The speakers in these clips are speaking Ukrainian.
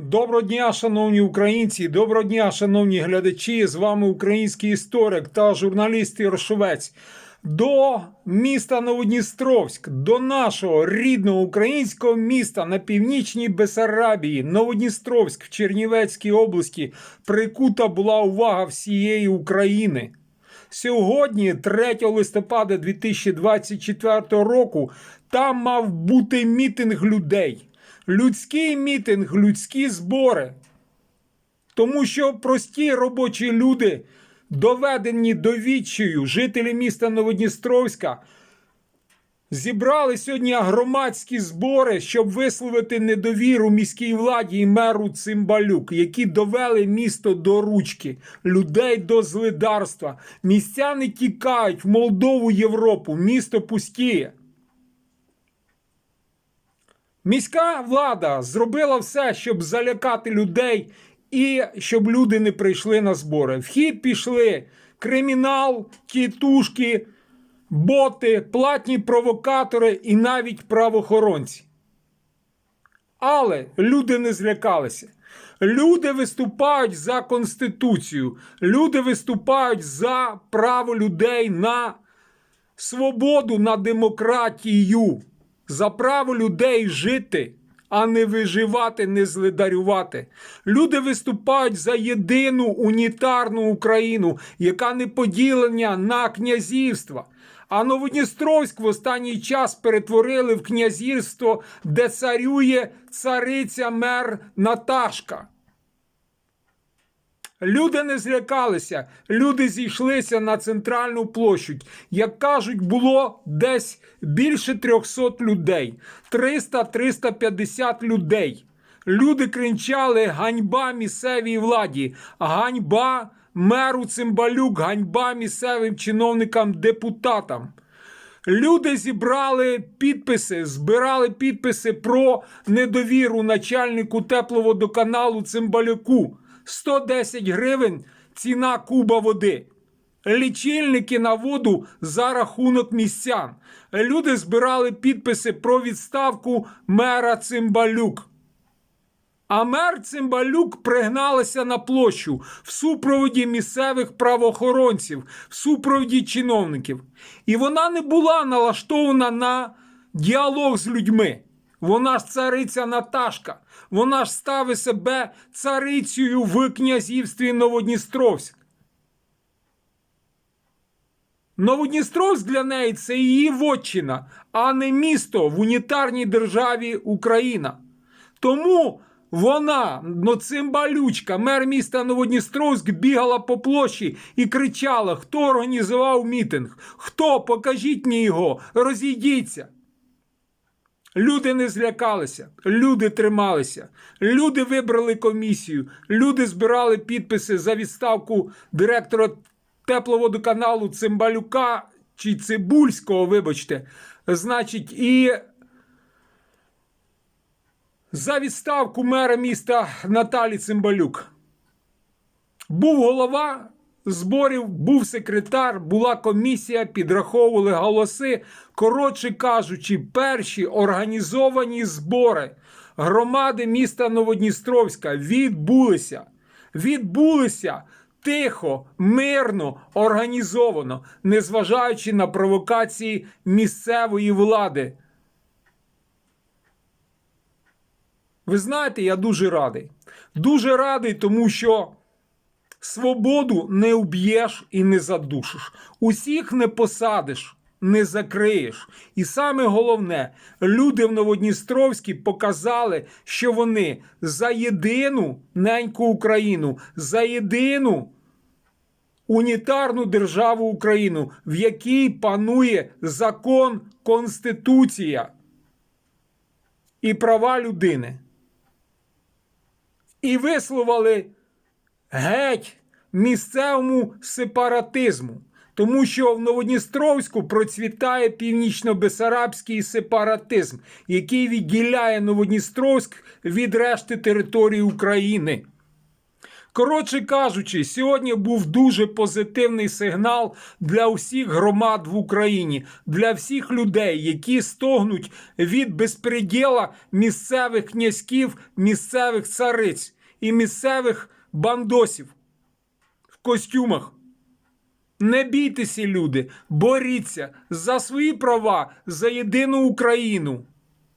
Доброго дня, шановні українці, доброго дня, шановні глядачі. З вами український історик та журналіст Єршовець. До міста Новодністровськ, до нашого рідного українського міста на північній Бесарабії, Новодністровськ в Чернівецькій області, прикута була увага всієї України. Сьогодні, 3 листопада 2024 року, там мав бути мітинг людей. Людський мітинг, людські збори. Тому що прості робочі люди, доведені до відчаю, жителі міста Новодністровська, зібрали сьогодні громадські збори, щоб висловити недовіру міській владі і меру Цимбалюк, які довели місто до ручки, людей до злидарства. Містяни тікають в Молдову, Європу, місто пустіє. Міська влада зробила все, щоб залякати людей і щоб люди не прийшли на збори. В хід пішли кримінал, тітушки, боти, платні провокатори і навіть правоохоронці. Але люди не злякалися. Люди виступають за Конституцію. Люди виступають за право людей на свободу, на демократію, за право людей жити, а не виживати, не злидарювати. Люди виступають за єдину унітарну Україну, яка не поділення на князівства. А Новодністровськ в останній час перетворили в князівство, де царює цариця мер Наташка. Люди не злякалися, люди зійшлися на центральну площадь. Як кажуть, було десь більше 300 людей, 300-350 людей. Люди кричали ганьба місцевій владі, ганьба меру Цимбалюк, ганьба місцевим чиновникам, депутатам. Люди зібрали підписи, збирали підписи про недовіру начальнику тепловодоканалу Цимбалюку. 110 гривень ціна куба води. Лічильники на воду за рахунок містян. Люди збирали підписи про відставку мера Цимбалюк. А мер Цимбалюк пригналася на площу в супроводі місцевих правоохоронців, в супроводі чиновників. І вона не була налаштована на діалог з людьми. Вона ж цариця Наташка. Вона ж ставить себе царицею в князівстві Новодністровськ. Новодністровськ для неї це її вотчина, а не місто в унітарній державі Україна. Тому вона, ну цимбалючка, мер міста Новодністровськ, бігала по площі і кричала: хто організував мітинг? Хто? Покажіть мені його, розійдіться. Люди не злякалися, люди трималися, люди вибрали комісію, люди збирали підписи за відставку директора тепловодоканалу Цимбалюка чи Цибульського, вибачте, значить, і за відставку мера міста Наталі Цимбалюк. Був голова зборів, був секретар, була комісія, підраховували голоси. Коротше кажучи, перші організовані збори громади міста Новодністровська відбулися. Відбулися тихо, мирно, організовано, незважаючи на провокації місцевої влади. Ви знаєте, я дуже радий. Дуже радий, тому що свободу не уб'єш і не задушиш. Усіх не посадиш, не закриєш. І саме головне, люди в Новодністровській показали, що вони за єдину неньку Україну, за єдину унітарну державу Україну, в якій панує закон, Конституція і права людини і висловили геть місцевому сепаратизму, тому що в Новодністровську процвітає північно-бесарабський сепаратизм, який відділяє Новодністровськ від решти території України. Коротше кажучи, сьогодні був дуже позитивний сигнал для усіх громад в Україні, для всіх людей, які стогнуть від безпреділа місцевих князьків, місцевих цариць і місцевих бандосів в костюмах. Не бійтеся, люди, боріться за свої права, за єдину Україну.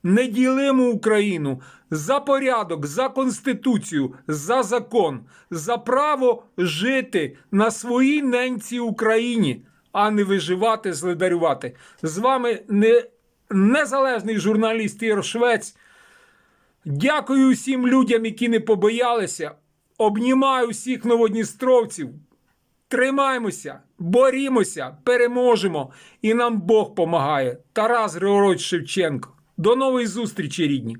Не ділимо Україну за порядок, за конституцію, за закон, за право жити на своїй ненці Україні, а не виживати, зледарювати. З вами не, незалежний журналіст Ігор Швець. Дякую всім людям, які не побоялися. Обнімаю всіх новодністровців. Тримаємося, борімося, переможемо, і нам Бог помагає. Тарас Григорович Шевченко. До нової зустрічі, рідні!